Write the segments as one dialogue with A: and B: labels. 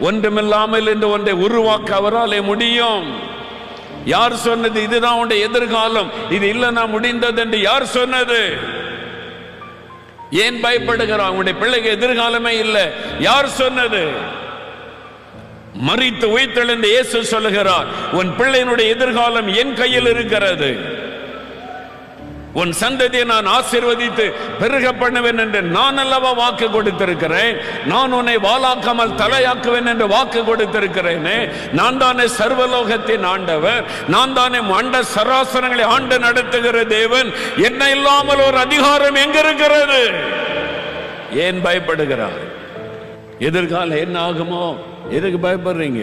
A: ஒன்றுமில்லாமல் இந்த ஒன்றை உருவாக்க அவராலே முடியும். யார் சொன்னது? இதுதான் உடைய எதிர்காலம். இது இல்லைன்னா முடிந்தது என்று யார் சொன்னது? ஏன் பயப்படுகிறான் உடைய பிள்ளைக்கு எதிர்காலமே இல்லை. யார் சொன்னது? மறித்து உயிர்த்தெழுந்து இயேசு சொல்லுகிறார் உன் பிள்ளையினுடைய எதிர்காலம் என் கையில் இருக்கிறது. உன் சந்ததியை நான் ஆசிர்வதித்து பெருக பண்ணுவேன் என்று நான் அல்லவா வாக்கு கொடுத்திருக்கிறேன்? நான் உன்னை வாழாக்காமல் தலையாக்குவேன் என்று வாக்கு கொடுத்திருக்கிறேனே? நான் தானே சர்வலோகத்தின் ஆண்டவர். நான் தானே மண்ட சராசரங்களை ஆண்டு நடத்துகிற தேவன். என்ன இல்லாமல் ஒரு அதிகாரம் எங்க இருக்கிறது ஏன் பயப்படுகிறார் எதிர்காலம் என்ன ஆகுமோ? எதுக்கு பயப்படுறீங்க?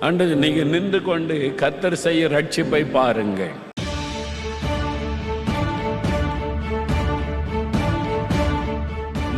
A: அன்று நீங்க நின்று கொண்டு கத்தர் செய்ய ரட்சிப்பை பாருங்கள்.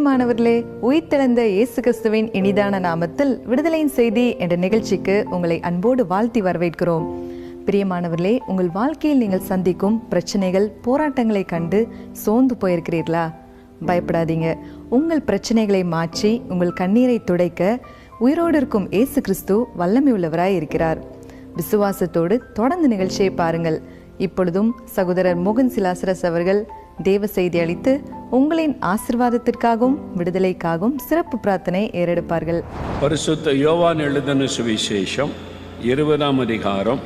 B: பிரியமானவர்களே உயிர்த்தெழுந்த இயேசு கிறிஸ்துவின் இனிதான நாமத்தில் விடுதலையின் செய்தி என்ற நிகழ்ச்சிக்கு உங்களை அன்போடு வாழ்த்தி வரவேற்கிறோம். பிரியமானவர்களே உங்கள் வாழ்க்கையில் நீங்கள் சந்திக்கும் பிரச்சனைகள் போராட்டங்களை கண்டு சோர்ந்து போயிருக்கிறீர்களா? பயப்படாதீங்க. உங்கள் பிரச்சனைகளை மாற்றி உங்கள் கண்ணீரை துடைக்க உயிரோடு இருக்கும் இயேசு கிறிஸ்து வல்லமை உள்ளவராய் இருக்கிறார். விசுவாசத்தோடு தொடர்ந்து நிகழ்ச்சியை பாருங்கள். இப்பொழுதும் சகோதரர் மோகன் சிலாசரஸ் அவர்கள் தேவ செய்தி அளித்து உங்களின் ஆசிர்வாதத்திற்காகவும் விடுதலைக்காகவும் சிறப்பு பிரார்த்தனை ஏறெடுப்பார்கள்.
A: பரிசுத்த யோவான் எழுதின சுவிசேஷம் இருபதாம் அதிகாரம்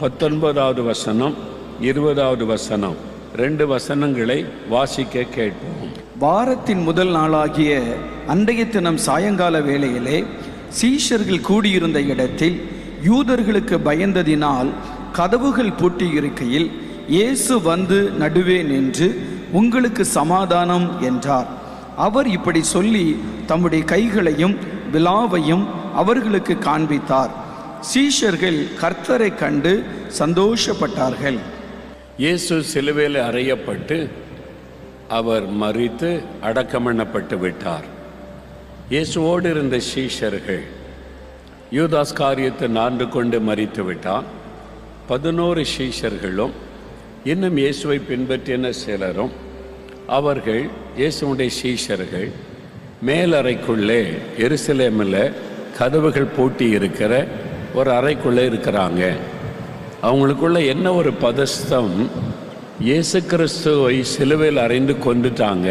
A: பத்தொன்பதாவது வசனம் இருபதாவது வசனம். ரெண்டு வசனங்களை வாசிக்க கேட்போம்.
C: வாரத்தின் முதல் நாளாகிய அன்றைய தினம் சாயங்கால வேளையிலே சீஷர்கள் கூடியிருந்த இடத்தில் யூதர்களுக்கு பயந்ததினால் கதவுகள் பூட்டியிருக்கையில் இயேசு வந்து நடுவே நின்று உங்களுக்கு சமாதானம் என்றார். அவர் இப்படி சொல்லி தம்முடைய கைகளையும் விழாவையும் அவர்களுக்கு காண்பித்தார். சீஷர்கள் கர்த்தரை கண்டு சந்தோஷப்பட்டார்கள்.
A: இயேசு சிலுவையில் அறையப்பட்டு அவர் மறித்து அடக்கமண்ணப்பட்டு விட்டார். இயேசுவோடு இருந்த சீஷர்கள் யூதாஸ் காரியத்தை நான்கு கொண்டு மறித்து விட்டான். பதினோரு சீஷர்களும் இன்னும் இயேசுவை பின்பற்றின சிலரும் அவர்கள் இயேசுடைய சீஷர்கள் மேலறைக்குள்ளே எருசலேமில் கதவுகள் பூட்டி இருக்கிற ஒரு அறைக்குள்ளே இருக்கிறாங்க. அவங்களுக்குள்ள என்ன ஒரு பதஸ்தம்? இயேசு கிறிஸ்துவை சிலுவையில் அறைந்து கொண்டுட்டாங்க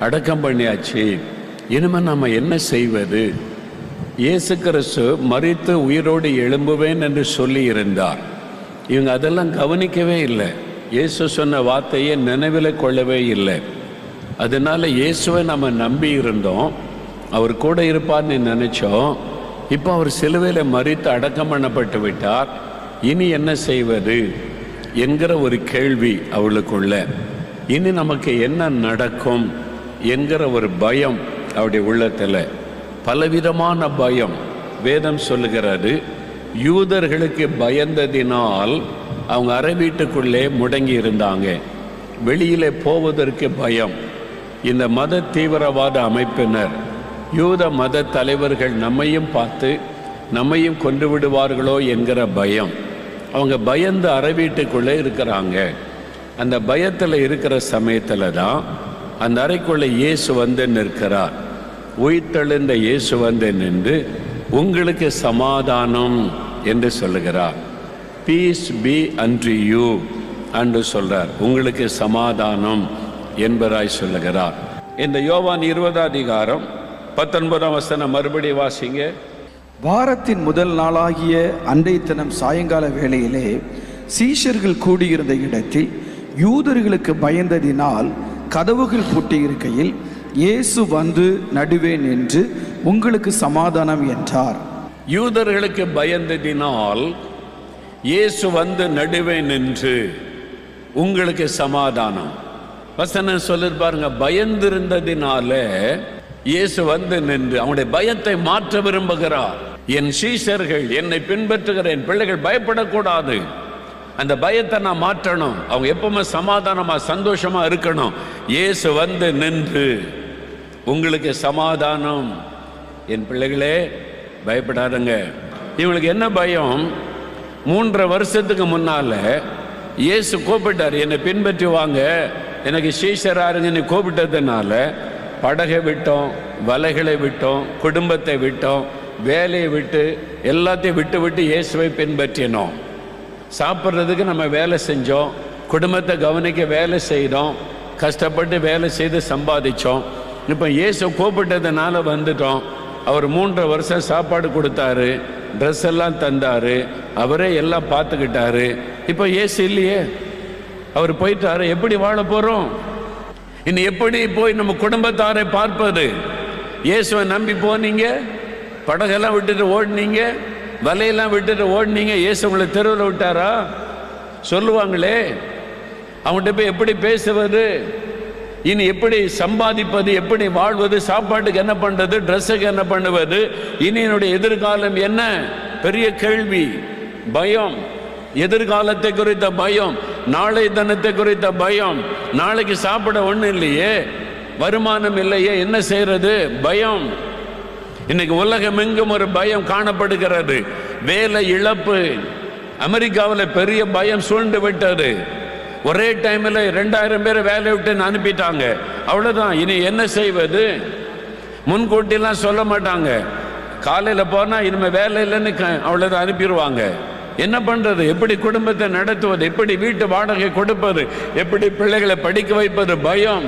A: அடக்கம் பண்ணியாச்சு. இனிமேல் நம்ம என்ன செய்வது? இயேசு கிறிஸ்து மறித்து உயிரோடு எழும்புவேன் என்று சொல்லி இருந்தார். இவங்க அதெல்லாம் கவனிக்கவே இல்லை. இயேசு சொன்ன வார்த்தையை நினைவில் கொள்ளவே இல்லை. அதனால் இயேசுவை நம்ம நம்பி இருந்தோம். அவர் கூட இருப்பார்னு நினைச்சோம். இப்போ அவர் சிலுவையில் மறித்து அடக்கம் பண்ணப்பட்டு விட்டார். இனி என்ன செய்வது? என்கிற ஒரு கேள்வி அவளுக்குள்ள. இனி நமக்கு என்ன நடக்கும்? என்கிற ஒரு பயம் அவருடைய உள்ளத்தில். பலவிதமான பயம். வேதம் சொல்லுகிறது யூதர்களுக்கு பயந்ததினால் அவங்க அறை வீட்டுக்குள்ளே முடங்கி இருந்தாங்க. வெளியிலே போவதற்கு பயம். இந்த மத தீவிரவாத அமைப்பினர் யூத மத தலைவர்கள் நம்மையும் பார்த்து நம்மையும் கொண்டு விடுவார்களோ என்கிற பயம். அவங்க பயந்து அறை வீட்டுக்குள்ளே இருக்கிறாங்க. அந்த பயத்தில் இருக்கிற சமயத்தில் தான் அந்த அறைக்குள்ளே இயேசு வந்து நிற்கிறார். உயிர்த்தெழுந்த இயேசு வந்து நின்று உங்களுக்கு சமாதானம் என்று சொல்லுகிறார். பீஸ் பி அன்று யூ என்று சொல்றார். உங்களுக்கு சமாதானம் என்பதாய் சொல்லுகிறார். இந்த யோவான் இருபதாம் அதிகாரம் பத்தொன்பதாம் வசனம் மறுபடி வாசிங்க.
C: வாரத்தின் முதல் நாளாகிய அன்றைய தினம் சாயங்கால வேளையிலே சீஷர்கள் கூடியிருந்த இடத்தில் யூதர்களுக்கு பயந்ததினால் கதவுகள் பூட்டியிருக்கையில் இயேசு வந்து நடுவே நின்று உங்களுக்கு சமாதானம் என்றார்.
A: யூதர்களுக்கு பயந்ததினால் இயேசு வந்து நடுவே நின்று உங்களுக்கு சமாதானம். வசனம் சொல்லிருப்பாருங்க பயந்திருந்ததினால இயேசு வந்து நின்று அவனுடைய பயத்தை மாற்ற விரும்புகிறார். என் சீஷர்கள் என்னை பின்பற்றுகிற என் பிள்ளைகள் பயப்படக்கூடாது. அந்த பயத்தை நான் மாற்றணும். அவங்க எப்பவுமே சமாதானமா சந்தோஷமா இருக்கணும். இயேசு வந்து நின்று உங்களுக்கு சமாதானம். என் பிள்ளைகளே பயப்படாதங்க. இவங்களுக்கு என்ன பயம்? மூன்றரை வருஷத்துக்கு முன்னால் இயேசு கூப்பிட்டார் என்னை பின்பற்றி வாங்க எனக்கு சீஷராருங்கன்னு கூப்பிட்டதுனால படகை விட்டோம் வலைகளை விட்டோம் குடும்பத்தை விட்டோம் வேலையை விட்டு எல்லாத்தையும் விட்டு விட்டு இயேசுவை பின்பற்றினோம். சாப்பிட்றதுக்கு நம்ம வேலை செஞ்சோம் குடும்பத்தை கவனிக்க வேலை செய்தோம் கஷ்டப்பட்டு வேலை செய்து சம்பாதிச்சோம். இப்போ இயேசு கூப்பிட்டதுனால வந்துட்டோம். அவர் மூன்றரை வருஷம் சாப்பாடு கொடுத்தாரு ட்ரெஸ் எல்லாம் தந்தாரு அவரே எல்லாம் பார்த்துக்கிட்டாரு. இப்போ ஏசு இல்லையே? அவர் போயிட்டாரு எப்படி வாழ போகிறோம் இனி எப்படி போய் நம்ம குடும்பத்தாரை பார்ப்பது? இயேசுவை நம்பி போனீங்க படகெல்லாம் விட்டுட்டு ஓடினீங்க வலையெல்லாம் விட்டுட்டு ஓடினீங்க இயேசு உங்களை தெருவில் விட்டாரா? சொல்லுவாங்களே அவங்ககிட்ட போய் எப்படி பேசுவது? இனி எப்படி சம்பாதிப்பது எப்படி வாழ்வது சாப்பாட்டுக்கு என்ன பண்ணுறது ட்ரெஸ்ஸுக்கு என்ன பண்ணுவது இனி என்னுடைய எதிர்காலம் என்ன? பெரிய கேள்வி. பயம். எதிர்காலத்தை குறித்த பயம். நாளை தினத்தை குறித்த பயம். நாளைக்கு சாப்பிட ஒன்றும் இல்லையே. வருமானம் இல்லையே. என்ன செய்யறது? பயம். இன்னைக்கு உலகம் எங்கும் ஒரு பயம் காணப்படுகிறது. வேலை இழப்பு. அமெரிக்காவில் பெரிய பயம் சூழ்ந்து விட்டது. ஒரே டைமில் ரெண்டாயிரம் பேரை வேலையை விட்டு அனுப்பிட்டாங்க. அவ்வளோதான் இனி என்ன செய்வது? முன்கூட்டிலாம் சொல்ல மாட்டாங்க. காலையில் போனால் இனிமேல் வேலை இல்லைன்னு க- அவ்வளோதான் அனுப்பிடுவாங்க. என்ன பண்ணுறது எப்படி குடும்பத்தை நடத்துவது? எப்படி வீட்டு வாடகை கொடுப்பது? எப்படி பிள்ளைகளை படிக்க வைப்பது? பயம்.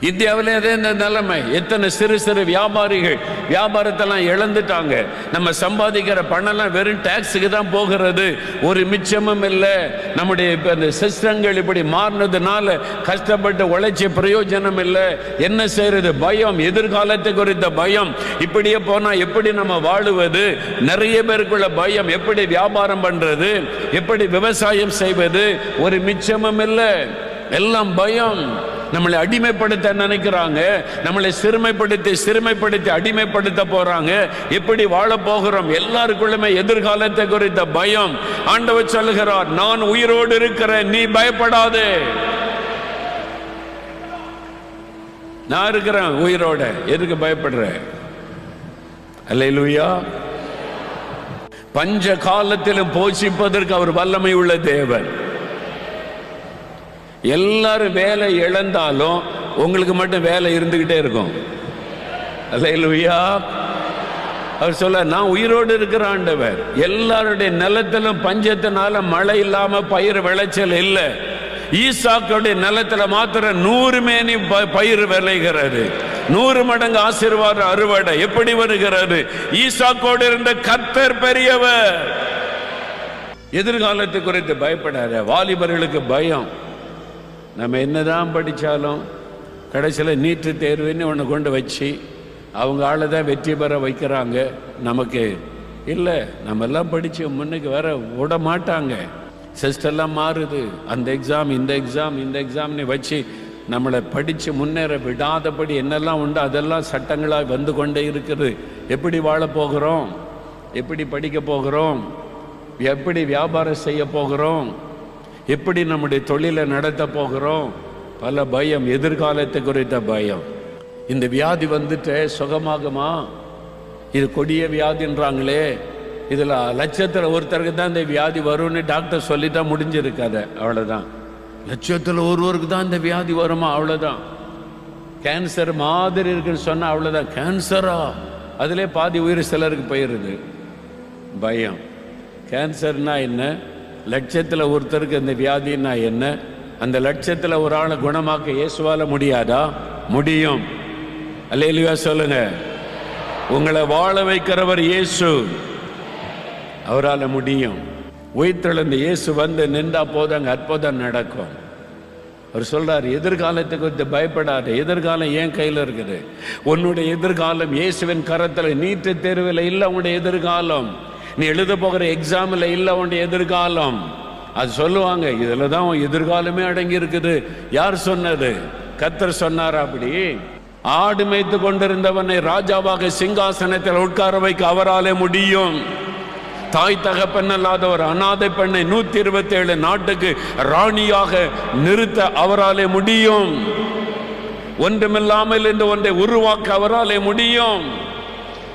A: இந்தியாவில் அதே இந்த நிலைமை? எத்தனை சிறு சிறு வியாபாரிகள் வியாபாரத்தெல்லாம் இழந்துட்டாங்க. நம்ம சம்பாதிக்கிற பணம்லாம் வெறும் டேக்ஸுக்கு தான் போகிறது. ஒரு மிச்சமும் இல்லை. நம்முடைய இப்போ சிஸ்டங்கள் இப்படி மாறினதுனால கஷ்டப்பட்டு உழைச்சி பிரயோஜனம் இல்லை. என்ன செய்யறது? பயம். எதிர்காலத்தை குறித்த பயம். இப்படியே போனால் எப்படி நம்ம வாழுவது? நிறைய பேருக்குள்ள பயம். எப்படி வியாபாரம் பண்ணுறது எப்படி விவசாயம் செய்வது? ஒரு மிச்சமும் இல்லை. எல்லாம் பயம். நம்மளை அடிமைப்படுத்த நினைக்கிறாங்க. நம்மளை சிறுமைப்படுத்தி சிறுமைப்படுத்தி அடிமைப்படுத்த போறாங்க. எப்படி வாழ போகிறோம்? எல்லாருக்குள்ளுமே எதிர்காலத்தை குறித்த பயம். ஆண்டவர் சொல்லுகிறார் நான் உயிரோடு இருக்கிறேன் நீ பயப்படாதே. நான் இருக்கிறேன் உயிரோட. எதுக்கு பயப்படுற? அல்லேலூயா. பஞ்ச காலத்திலும் போஷிப்பதற்கு அவர் வல்லமை உள்ள தேவன். எல்லாரும் வேலை இழந்தாலும் உங்களுக்கு மட்டும் வேலை இருந்துகிட்டே இருக்கும். அல்லேலூயா. அவர் சொல்ல நான் உயிரோடு இருக்கிற ஆண்டவர். எல்லாருடைய நிலத்திலும் பஞ்சத்தினால மழை இல்லாம பயிர் விளைச்சல் இல்லை. ஈசாக்களுடைய நிலத்துல மாத்திரம் நூறு மேனி ப- பயிர் விளைகிறது. நூறு மடங்கு ஆசீர்வாத அறுவடை எப்படி வருகிறது? ஈசாக்கோடு இருந்த கத்தர் பெரியவர். எதிர்காலத்தை குறித்து பயப்படாத வாலிபர்களுக்கு பயம். நம்ம என்னதான் படித்தாலும் கடைசியில் நீட்டு தேர்வுன்னு ஒன்று கொண்டு வச்சு அவங்க ஆளை தான் வெற்றி பெற வைக்கிறாங்க நமக்கு. இல்லை நம்ம எல்லாம் படித்து முன்னுக்கு வர விட மாட்டாங்க சிஸ்டெல்லாம் மாறுது. அந்த எக்ஸாம் இந்த எக்ஸாம் இந்த எக்ஸாம்னு வச்சு நம்மளை படித்து முன்னேற விடாதபடி என்னெல்லாம் உண்டு அதெல்லாம் சட்டங்களாக வந்து கொண்டே இருக்குது. எப்படி வாழ போகிறோம்? எப்படி படிக்க போகிறோம்? எப்படி வியாபாரம் செய்ய போகிறோம்? எப்படி நம்முடைய தொழிலை நடத்த போகிறோம்? பல பயம் எதிர்காலத்தை குறித்த பயம். இந்த வியாதி வந்துட்டு சுகமாகுமா? இது கொடிய வியாதின்றாங்களே. இதில் லட்சத்தில் ஒருத்தருக்கு தான் இந்த வியாதி வரும்னு டாக்டர் சொல்லிட்டா முடிஞ்சிருக்காத. அவ்வளோதான் லட்சத்தில் ஒருவருக்கு தான் இந்த வியாதி வருமா? அவ்வளோதான் கேன்சர் மாதிரி இருக்குன்னு சொன்னால் அவ்வளோதான் கேன்சரா? அதிலே பாதி உயிர் சிலருக்கு போயிடுது பயம். கேன்சர்னா என்ன? லட்சத்தில் ஒருத்தருக்கு இந்த வியாதின்னா என்ன? அந்த லட்சத்தில் ஒரு ஆளை குணமாக்க இயேசுவால முடியாதா? முடியும். அல்லா சொல்லுங்க. உங்களை வாழ வைக்கிறவர் இயேசு. அவரால் முடியும். உயிர்த்தெழுந்த இயேசு வந்து நின்றா போது அங்கே அற்புதம் நடக்கும். அவர் சொல்கிறார் எதிர்காலத்தை குறித்து பயப்படாத. எதிர்காலம் ஏன் கையில் இருக்குது. உன்னுடைய எதிர்காலம் இயேசுவின் கரத்தில் நீட்டு தேர்வில் இல்லை உன்னுடைய எதிர்காலம். நீ எழுத போகிற எக்ஸாமில் இல்லை உன்னுடைய எதிர்காலம். அது சொல்லுவாங்க இதில் தான் உன் எதிர்காலமே அடங்கி இருக்குது. யார் சொன்னது? கத்தர் சொன்னார் அப்படி? ஆடு மேய்த்து கொண்டிருந்தவனை ராஜாவாக சிங்காசனத்தில் உட்கார வைக்க அவராலே முடியும். தாய் தகப்பன் அல்லாத ஒரு அனாதை பெண்ணை நூத்தி இருபத்தி ஏழு நாட்டுக்கு ராணியாக நிறுத்த அவராலே முடியும். ஒன்றுமில்லாமல் இந்த ஒன்றை உருவாக்க அவராலே முடியும்.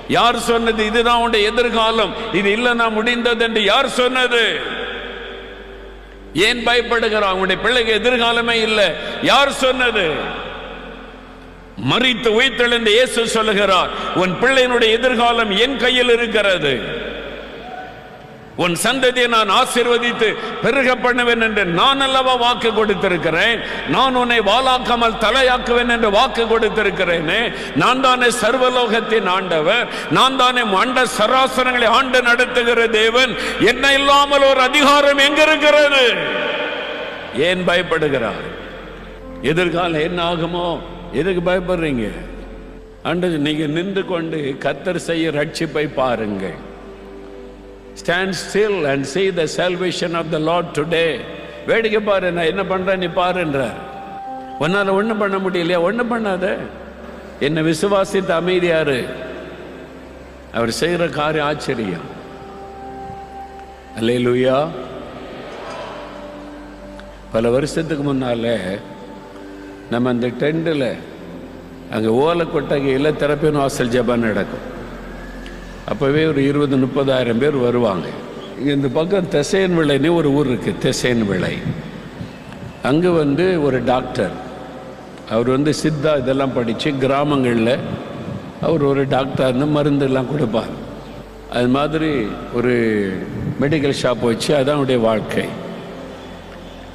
A: யார் சொன்னது? இதுதான் உடைய எதிர்காலம். இது இல்லைன்னா முடிந்தது என்று யார் சொன்னது? ஏன் பயப்படுகிறான் உங்களுடைய பிள்ளைக்கு எதிர்காலமே இல்லை. யார் சொன்னது? மறித்து உயிர்த்தெழுந்த இயேசு சொல்லுகிறார் உன் பிள்ளையினுடைய எதிர்காலம் என் கையில் இருக்கிறது. உன் சந்ததியை நான் ஆசிர்வதித்து பெருக பண்ணுவேன் என்று நான் அல்லவா வாக்கு கொடுத்திருக்கிறேன்? நான் உன்னை வாழாக்காமல் தலையாக்குவேன் என்று வாக்கு கொடுத்திருக்கிறேனே? நான் தானே சர்வலோகத்தின் ஆண்டவர் நான் தானே அண்ட சராசரங்களை ஆண்டு நடத்துகிற தேவன். என்ன இல்லாமல் ஒரு அதிகாரம் எங்க இருக்கிறது ஏன் பயப்படுகிறார் எதிர்காலம் என்ன ஆகுமோ? எதுக்கு பயப்படுறீங்க? அன்று நீங்க நின்று கொண்டு கத்தர் செய்ய ரட்சிப்பை பாருங்கள். Stand still and see the salvation of the Lord today வேடிக்கை பாரு நான் என்ன பண்ணுறேன் நீ பாருன்றார் உன்னால் ஒன்றும் பண்ண முடியலையா? ஒன்றும் பண்ணாத. என்னை விசுவாசித்த அமைதியாரு அவர் செய்கிற காரியம் ஆச்சரியம். அல்லேலூயா பல வருஷத்துக்கு முன்னால் நம்ம அந்த டெண்டில் அங்கே ஓலை கொட்டகையில் திறப்பின் வாசல் ஜெபம் நடக்கும். அப்போவே ஒரு இருபது முப்பதாயிரம் பேர் வருவாங்க. இங்கே இந்த பக்கம் தெசையன் விளைன்னு ஒரு ஊர் இருக்குது தெசையன் விளை. அங்கே வந்து ஒரு டாக்டர். அவர் வந்து சித்தா இதெல்லாம் படித்து கிராமங்களில் அவர் ஒரு டாக்டர்னு மருந்து கொடுப்பார். அது மாதிரி ஒரு மெடிக்கல் ஷாப் வச்சு அதான் அவருடைய வாழ்க்கை.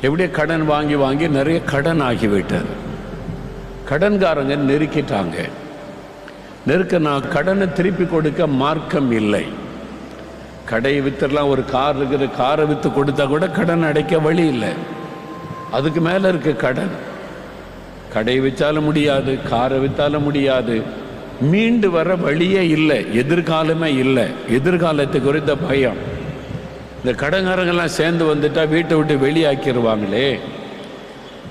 A: எப்படியோ கடன் வாங்கி வாங்கி நிறைய கடன் ஆகிவிட்டார் கடன்காரங்க நெருக்கிட்டாங்க. நெருக்க நான் கடனை திருப்பி கொடுக்க மார்க்கம் இல்லை. கடையை வித்துடலாம் ஒரு கார் இருக்குது காரை வித்து கொடுத்தா கூட கடன் அடைக்க வழி இல்லை. அதுக்கு மேலே இருக்கு கடன். கடை விற்றாலும் முடியாது காரை விற்றாலும் முடியாது. மீண்டு வர வழியே இல்லை எதிர்காலமே இல்லை. எதிர்காலத்தை குறித்த பயம். இந்த கடங்காரங்கெல்லாம் சேர்ந்து வந்துட்டா வீட்டை விட்டு வெளியாக்கிடுவாங்களே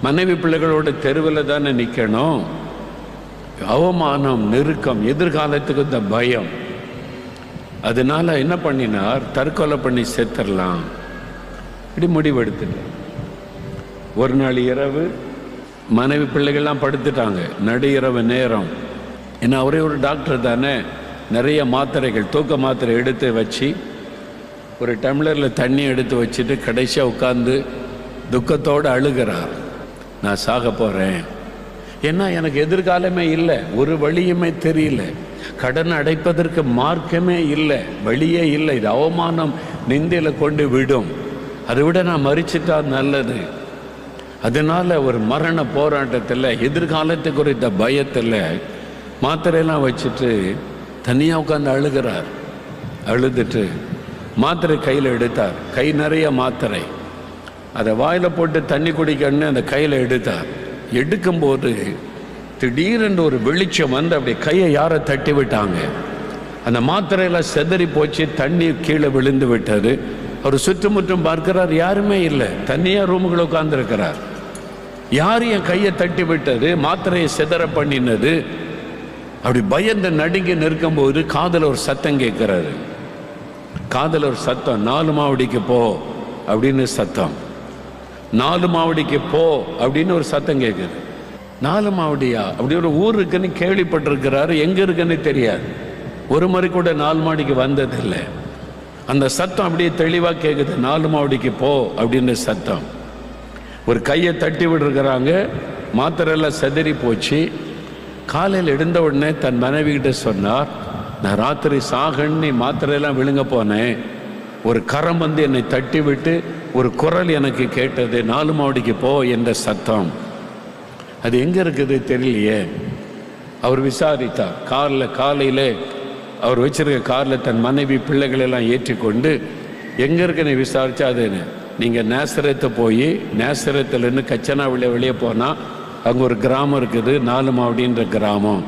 A: மனைவி பிள்ளைகளோட தெருவில் தானே நிற்கணும் அவமானம் நெருக்கம் எதிர்காலத்துக்கு இந்த பயம். அதனால என்ன பண்ணினார்? தற்கொலை பண்ணி செத்துடலாம் இப்படி முடிவெடுத்துட்டார். ஒரு நாள் இரவு மனைவி பிள்ளைகள்லாம் படுத்துட்டாங்க. நடு இரவு நேரம். ஏன்னா ஒரே ஒரு டாக்டர் தானே. நிறைய மாத்திரைகள் தூக்க மாத்திரை எடுத்து வச்சு ஒரு டம்ளரில் தண்ணி எடுத்து வச்சுட்டு கடைசியாக உட்காந்து துக்கத்தோடு அழுகிறார். நான் சாக போகிறேன் ஏன்னா எனக்கு எதிர்காலமே இல்லை ஒரு வழியுமே தெரியல. கடன் அடைப்பதற்கு மார்க்கமே இல்லை வழியே இல்லை. இது அவமானம் நிந்தையில் கொண்டு விடும். அதை விட நான் மறிச்சிட்டா நல்லது. அதனால ஒரு மரண போராட்டத்தில் எதிர்காலத்தை குறித்த பயத்தில் மாத்திரையெல்லாம் வச்சுட்டு தனியாக உட்காந்து அழுகிறார். அழுதுட்டு மாத்திரை கையில் எடுத்தார். கை நிறைய மாத்திரை. அதை வாயில் போட்டு தண்ணி குடிக்கணும்னு அந்த கையில் எடுத்தார். எடுக்கும்போது திடீரென்று ஒரு வெளிச்சம் வந்து அப்படி கையை யாரை தட்டி விட்டாங்க. அந்த மாத்திரையெல்லாம் செதறி போச்சு தண்ணி கீழே விழுந்து விட்டது. அவர் சுற்றுமுற்றும் பார்க்கிறார் யாருமே இல்லை. தனியாக ரூமுக்குள்ள உட்கார்ந்துருக்கிறார். யார் என் கையை தட்டி விட்டது? மாத்திரையை செதற பண்ணினது. அப்படி பயந்து நடுங்கி நிற்கும்போது காதில் ஒரு சத்தம் கேட்கிறாரு. காதில் ஒரு சத்தம் நாலு மாவடிக்கு போ அப்படின்னு சத்தம். நாலு மாவடிக்கு போ அப்படின்னு ஒரு சத்தம் கேட்குது நாலு மாவடியா? அப்படி ஒரு ஊர் இருக்குன்னு கேள்விப்பட்டிருக்கிறாரு. எங்க இருக்குன்னு தெரியாது. ஒரு முறை கூட நாலு மாடிக்கு வந்ததில்லை. அந்த சத்தம் அப்படியே தெளிவாக கேட்குது நாலு மாவடிக்கு போ அப்படின்னு சத்தம். ஒரு கையை தட்டி விடுறாங்க. மாத்திரையெல்லாம் செதறி போச்சு. காலையில் எழுந்த உடனே தன் மனைவி கிட்ட சொன்னார் நான் ராத்திரி சாகன்னு மாத்திரையெல்லாம் விழுங்க போனேன். ஒரு கரம் வந்து என்னை தட்டி விட்டு ஒரு குரல் எனக்கு கேட்டது நாலு மாவடிக்கு போ என்ற சத்தம். அது எங்கே இருக்குது தெரியலையே. அவர் விசாரித்தார். காரில் காலையில் அவர் வச்சிருக்க காரில் தன் மனைவி பிள்ளைகளெல்லாம் ஏற்றிக்கொண்டு எங்கே இருக்குன்னு விசாரிச்சா அது நீங்கள் நேசரத்தை போய் நேசரத்துலேருந்து கச்சனாவில் வெளியே போனால் அங்கே ஒரு கிராமம் இருக்குது நாலுமா அப்படின்ற கிராமம்.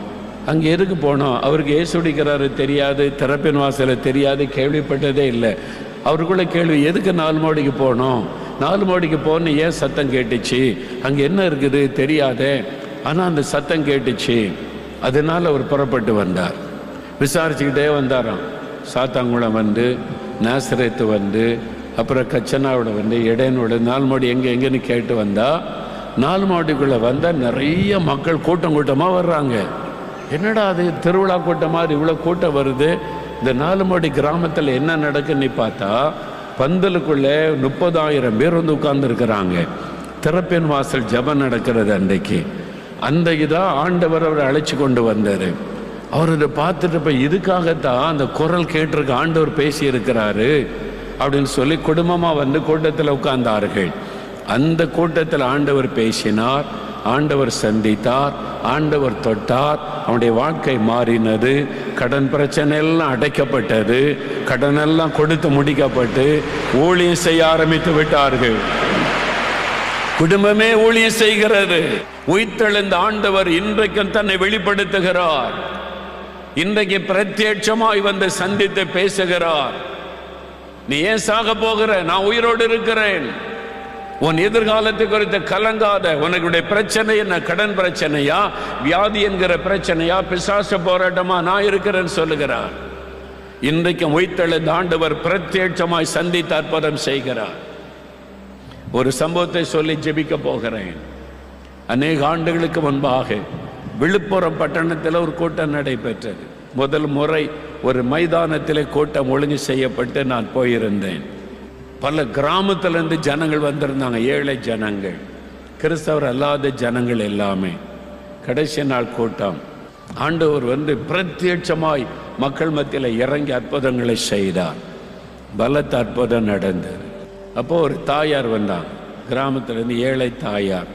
A: அங்கே எதுக்கு போனோம்? அவருக்கு ஏசுடிக்கிறாரு தெரியாது திறப்பின் வாசலை தெரியாது கேள்விப்பட்டதே இல்லை. அவருக்குள்ள கேள்வி எதுக்கு நாலு மாடிக்கு போனோம்? நாலு மாடிக்கு போன்னு ஏன் சத்தம் கேட்டுச்சு? அங்கே என்ன இருக்குது? தெரியாதே. ஆனால் அந்த சத்தம் கேட்டுச்சு. அதனால் அவர் புறப்பட்டு வந்தார். விசாரிச்சுக்கிட்டே வந்தாராம். சாத்தாங்குளம் வந்து நேசரத்து வந்து அப்புறம் கச்சனாவோட வந்து இடையனோட நாலு மாடி எங்கே எங்கேன்னு கேட்டு வந்தால் நாலு மாடிக்குள்ளே வந்தால் நிறைய மக்கள் கூட்டம் கூட்டமாக வர்றாங்க. என்னடா அது திருவிழா கூட்டம் மாதிரி இவ்வளோ கூட்டம் வருது? இந்த நாலுமடி கிராமத்தில் என்ன நடக்குன்னு பார்த்தா பந்தலுக்குள்ளே முப்பதாயிரம் பேர் வந்து உட்கார்ந்துருக்கிறாங்க. திறப்பின் வாசல் ஜெபம் நடக்கிறது அன்றைக்கு. அந்த இதாக ஆண்டவர் அவரை அழைச்சி கொண்டு வந்தார். அவர் இதை பார்த்துட்டு இப்போ இதுக்காகத்தான் அந்த குரல் கேட்டிருக்க ஆண்டவர் பேசியிருக்கிறாரு அப்படின்னு சொல்லி குடும்பமாக வந்து கூட்டத்தில் உட்கார்ந்தார்கள். அந்த கூட்டத்தில் ஆண்டவர் பேசினார். ஆண்டவர் சந்தித்தார் ஆண்டவர் தொட்டார் அவனுடைய வாழ்க்கை மாறினது கடன் பிரச்சனை எல்லாம் அடைக்கப்பட்டது கடன் எல்லாம் கொடுத்து முடிக்கப்பட்டு ஊழியம் செய்ய ஆரம்பித்து விட்டார்கள். குடும்பமே ஊழியம் செய்கிறது. உயிர்த்தெழுந்த ஆண்டவர் இன்றைக்கும் தன்னை வெளிப்படுத்துகிறார். இன்றைக்கு பிரத்யட்சமாய் வந்து சந்தித்து பேசுகிறார். நீ ஏன் சாக போகிற? நான் உயிரோடு இருக்கிறேன். உன் எதிர்காலத்தை குறித்து கலங்காத உனக்குடைய பிரச்சனை என்ன? கடன் பிரச்சனையா? வியாதி என்கிற பிரச்சனையா? பிசாச போராட்டமா? நான் இருக்கிறேன்னு சொல்லுகிறார். இன்றைக்கும் உயிர்த்தெழுந்த ஆண்டவர் பிரத்யட்சமாய் சந்தித்து அற்புதம் செய்கிறார். ஒரு சம்பவத்தை சொல்லி ஜெபிக்க போகிறேன். அநேக ஆண்டுகளுக்கு முன்பாக விழுப்புரம் பட்டணத்தில் ஒரு கூட்டம் நடைபெற்றது. முதல் முறை ஒரு மைதானத்திலே கூட்டம் ஒழுங்கு செய்யப்பட்டு நான் போயிருந்தேன். பல கிராமத்திலேருந்து ஜனங்கள் வந்திருந்தாங்க. ஏழை ஜனங்கள். கிறிஸ்தவர் அல்லாத ஜனங்கள் எல்லாமே. கடைசி நாள் கூட்டம். ஆண்டவர் வந்து பிரத்யட்சமாய் மக்கள் மத்தியில் இறங்கி அற்புதங்களை செய்தார். பலத்த அற்புதம் நடந்தது. அப்போ ஒரு தாயார் வந்தாங்க கிராமத்திலேருந்து ஏழை தாயார்.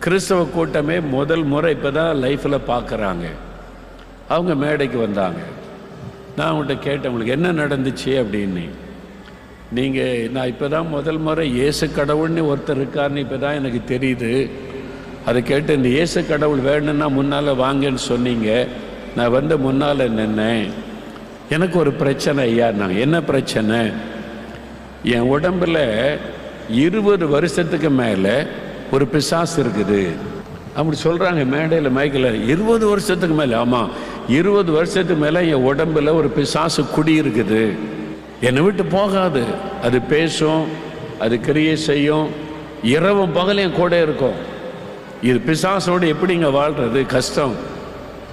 A: கிறிஸ்தவ கூட்டமே முதல் முறை இப்போ தான் லைஃப்பில் பார்க்குறாங்க அவங்க மேடைக்கு வந்தாங்க. நான் அவங்கள்ட்ட கேட்டேன் உங்களுக்கு என்ன நடந்துச்சு? அப்படின்னு. நீங்கள் நான் இப்போ தான் முதல் முறை இயேசு கடவுள்னு ஒருத்தர் இருக்காருன்னு இப்போ தான் எனக்கு தெரியுது. அதை கேட்டு இந்த இயேசு கடவுள் வேணும்னா முன்னால் வாங்கன்னு சொன்னீங்க. நான் வந்து முன்னால் நின்னேன். எனக்கு ஒரு பிரச்சனை ஐயா நான் என்ன பிரச்சனை? என் உடம்புல இருபது வருஷத்துக்கு மேலே ஒரு பிசாசு இருக்குது. அப்படி சொல்கிறாங்க மேடையில் மைக்கில் இருபது வருஷத்துக்கு மேலே ஆமாம் இருபது வருஷத்துக்கு மேலே என் உடம்புல ஒரு பிசாசு குடி இருக்குது. என்னை விட்டு போகாது. அது பேசும் அது கிரியை செய்யும். இரவும் பகலையும் கூட இருக்கும். இது பிசாசோடு எப்படிங்க வாழ்கிறது கஷ்டம்.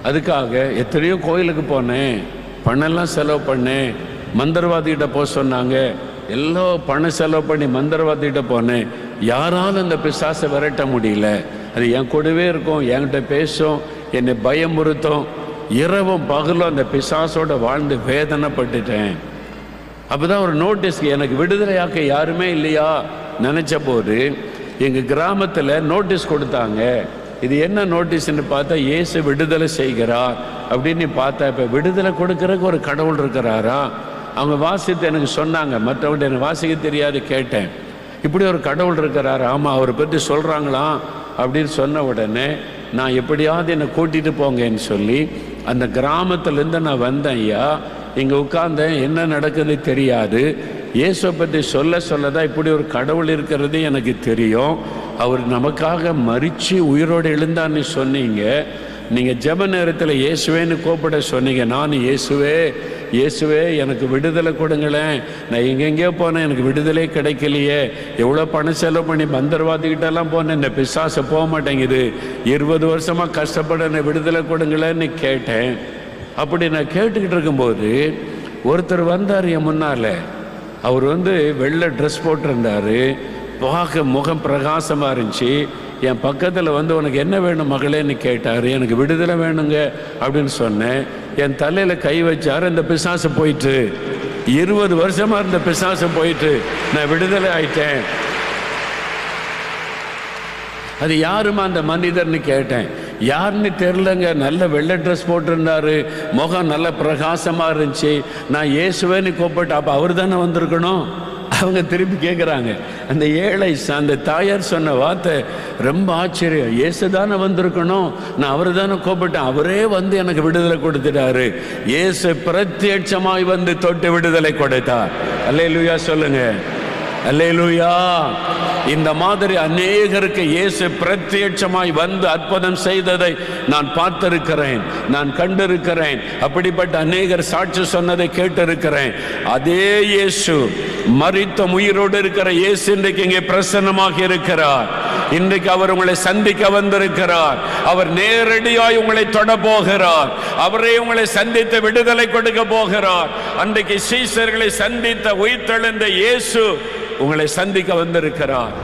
A: அதுக்காக எத்தனையோ கோயிலுக்கு போனேன். பணம்லாம் செலவு பண்ணேன். மந்திரவாதிகிட்ட போக சொன்னாங்க. எல்லாம் பணம் செலவு பண்ணி மந்திரவாதிகிட்ட போனேன். யாராலும் அந்த பிசாசை விரட்ட முடியல. அது என் கூடவே இருக்கும் என்கிட்ட பேசும் என்னை பயமுறுத்தும். இரவும் பகலும் அந்த பிசாசோட வாழ்ந்து வேதனைப்பட்டுட்டேன். அப்பதான் ஒரு நோட்டீஸ் எனக்கு விடுதலையாக்க யாருமே இல்லையா? நினைச்ச போது எங்கள் கிராமத்தில் நோட்டீஸ் கொடுத்தாங்க. இது என்ன நோட்டீஸ்னு பார்த்தா இயேசு விடுதலை செய்கிறார். அப்படின்னு பார்த்தா இப்போ விடுதலை கொடுக்கறதுக்கு ஒரு கடவுள் இருக்கிறாரா? அவங்க வாசித்து எனக்கு சொன்னாங்க. மற்றவங்க எனக்கு வாசிக்க தெரியாது கேட்டேன். இப்படி ஒரு கடவுள் இருக்கிறாரு. ஆமாம் அவரை பற்றி சொல்கிறாங்களாம் அப்படின்னு சொன்ன உடனே நான் எப்படியாவது என்னை கூட்டிகிட்டு போங்கன்னு சொல்லி அந்த கிராமத்துலேருந்து நான் வந்தேன் ஐயா. இங்கே உட்கார்ந்தேன் என்ன நடக்குது தெரியாது. இயேசுவை பற்றி சொல்ல சொல்ல தான் இப்படி ஒரு கடவுள் இருக்கிறது எனக்கு தெரியும். அவர் நமக்காக மறித்து உயிரோடு எழுந்தான்னு சொன்னீங்க. நீங்கள் ஜெப நேரத்தில் இயேசுவேன்னு கூப்பிட சொன்னீங்க. நான் இயேசுவே இயேசுவே எனக்கு விடுதலை கொடுங்களேன். நான் எங்கெங்கேயோ போனேன் எனக்கு விடுதலை கிடைக்கலையே. எவ்வளோ பணம் செலவு பண்ணி மந்திரவாதிகிட்டெல்லாம் போனேன். இந்த பிசாசை போக மாட்டேங்குது. இருபது வருஷமாக கஷ்டப்பட என்னை விடுதலை கொடுங்களேன்னு கேட்டேன். அப்படி நான் கேட்டுக்கிட்டு இருக்கும்போது ஒருத்தர் வந்தார் என் முன்னால். அவர் வந்து வெள்ளை ட்ரெஸ் போட்டிருந்தார். பார்க்க முகம் பிரகாசமாக இருந்துச்சு. என் பக்கத்தில் வந்து உனக்கு என்ன வேணும் மகளேன்னு கேட்டார். எனக்கு விடுதலை வேணுங்க அப்படின்னு சொன்னேன். என் தலையில் கை வச்சார். இந்த பிசாசு போயிட்டு. இருபது வருஷமாக இருந்த பிசாசு போயிட்டு நான் விடுதலை ஆயிட்டேன். அது யாருமா அந்த மனிதர்னு கேட்டேன். யாருன்னு தெரிலங்க நல்ல வெள்ளை ட்ரெஸ் போட்டிருந்தாரு. முகம் நல்ல பிரகாசமாக இருந்துச்சு. நான் இயேசுவேன்னு கூப்பிட்டு அப்போ அவர் தானே வந்திருக்கணும்? அவங்க திருப்பி கேட்குறாங்க அந்த ஏழை அந்த தாயார் சொன்ன வார்த்தை ரொம்ப ஆச்சரியம். இயேசு தானே வந்திருக்கணும். நான் அவர் தானே கூப்பிட்டேன். அவரே வந்து எனக்கு விடுதலை கொடுத்துட்டாரு. இயேசு பிரத்யட்சமாய் வந்து தொட்டு விடுதலை கொடுத்தார். அல்லையா சொல்லுங்கள் அல்லேலூயா. இந்த மாதிரி அநேகருக்கு இயேசு பிரத்யட்சமாய் வந்து அற்புதம் செய்ததை நான் பார்த்திருக்கிறேன் நான் கண்டிருக்கிறேன். அப்படிப்பட்ட அநேகர் சாட்சி சொன்னதை கேட்டிருக்கிறேன். அதே இயேசு மறித்த உயிரோடு இருக்கிற இயேசு இன்றைக்கு இங்கே பிரசன்னமாக இருக்கிறார். இன்றைக்கு அவர் உங்களை சந்திக்க வந்திருக்கிறார். அவர் நேரடியாய் உங்களை தொட போகிறார். அவரே உங்களை சந்தித்து விடுதலை கொடுக்க போகிறார். அன்றைக்கு சீசர்களை சந்தித்த உயிர்த்தெழுந்த இயேசு உங்களை சந்திக்க வந்திருக்கிறார்.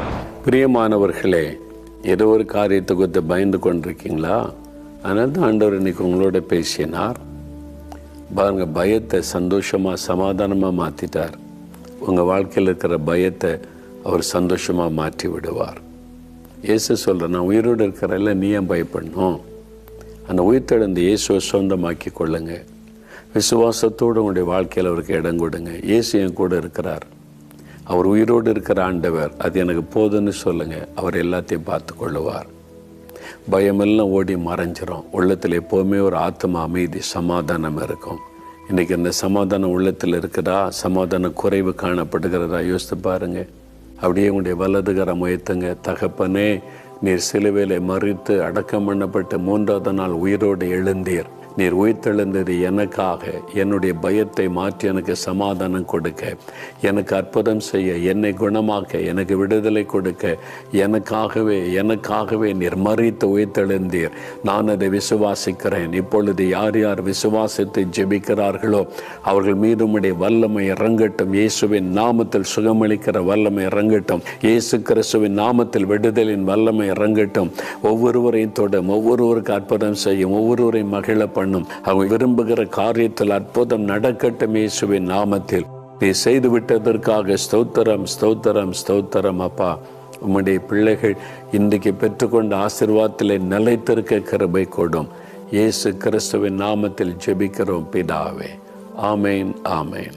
A: பிரியமானவர்களே ஏதோ ஒரு காரியத்தை குறித்து பயந்து கொண்டிருக்கீங்களா? அதனால தான் ஆண்டவர் இன்னைக்கு உங்களோட பேசினார். பாருங்க பயத்தை சந்தோஷமாக சமாதானமாக மாற்றிட்டார் உங்கள் வாழ்க்கையில் இருக்கிற பயத்தை அவர் சந்தோஷமாக மாற்றி விடுவார். இயேசு சொல்கிற நான் உயிரோடு இருக்கிறல்ல நீ ஏன் பயப்படணும்? அந்த உயிர்த்தெழுந்த இயேசுவை சொந்தமாக்கி கொள்ளுங்க. விசுவாசத்தோடு உங்களுடைய வாழ்க்கையில் அவருக்கு இடம் கொடுங்க. இயேசு என் கூட இருக்கிறார். அவர் உயிரோடு இருக்கிற ஆண்டவர் அது எனக்கு போதுன்னு சொல்லுங்கள் அவர் எல்லாத்தையும் பார்த்து கொள்ளுவார் பயமெல்லாம் ஓடி மறைஞ்சிரும். உள்ளத்தில் எப்போவுமே ஒரு ஆத்ம அமைதி சமாதானம் இருக்கும். இன்னைக்கு இந்த சமாதானம் உள்ளத்தில் இருக்குதா? சமாதான குறைவு காணப்படுகிறதா? யோசித்து பாருங்க. அப்படியே உங்களுடைய வலதுகரம் உயர்த்துங்க. தகப்பனே நீர் சிலுவையில் மறித்து அடக்கம் பண்ணப்பட்டு மூன்றாவது நாள் உயிரோடு எழுந்தீர். நீர் உயிர்த்தெழுந்தது எனக்காக என்னுடைய பயத்தை மாற்றி எனக்கு சமாதானம் கொடுக்க. எனக்கு அற்புதம் செய்ய என்னை குணமாக்க எனக்கு விடுதலை கொடுக்க. எனக்காகவே எனக்காகவே நீர் மறித்து உயிர்த்தெழுந்தீர். நான் அதை விசுவாசிக்கிறேன். இப்பொழுது யார் யார் விசுவாசித்து ஜெபிக்கிறார்களோ அவர்கள் மீது உம்முடைய வல்லமை இறங்கட்டும். இயேசுவின் நாமத்தில் சுகமளிக்கிற வல்லமை இறங்கட்டும். இயேசு கிறிஸ்துவின் நாமத்தில் விடுதலின் வல்லமை இறங்கட்டும். ஒவ்வொருவரையும் தொடும் ஒவ்வொருவருக்கு அற்புதம் செய்யும் ஒவ்வொருவரையும் மகிழ பண்ணும். அவங்க விரும்புகிற காரியத்தில் அற்புதம் நடக்கட்டும் இயேசுவின் நாமத்தில். நீ செய்து விட்டதற்காக ஸ்தோத்திரம் ஸ்தோத்திரம் ஸ்தோத்திரம் அப்பா. உம்முடைய பிள்ளைகள் இன்றைக்கு பெற்றுக்கொண்ட ஆசீர்வாதத்திலே நிலைத்திருக்க கிருபை கொடும். இயேசு கிறிஸ்துவின் நாமத்தில் ஜெபிக்கிறோம் பிதாவே. ஆமேன் ஆமேன்.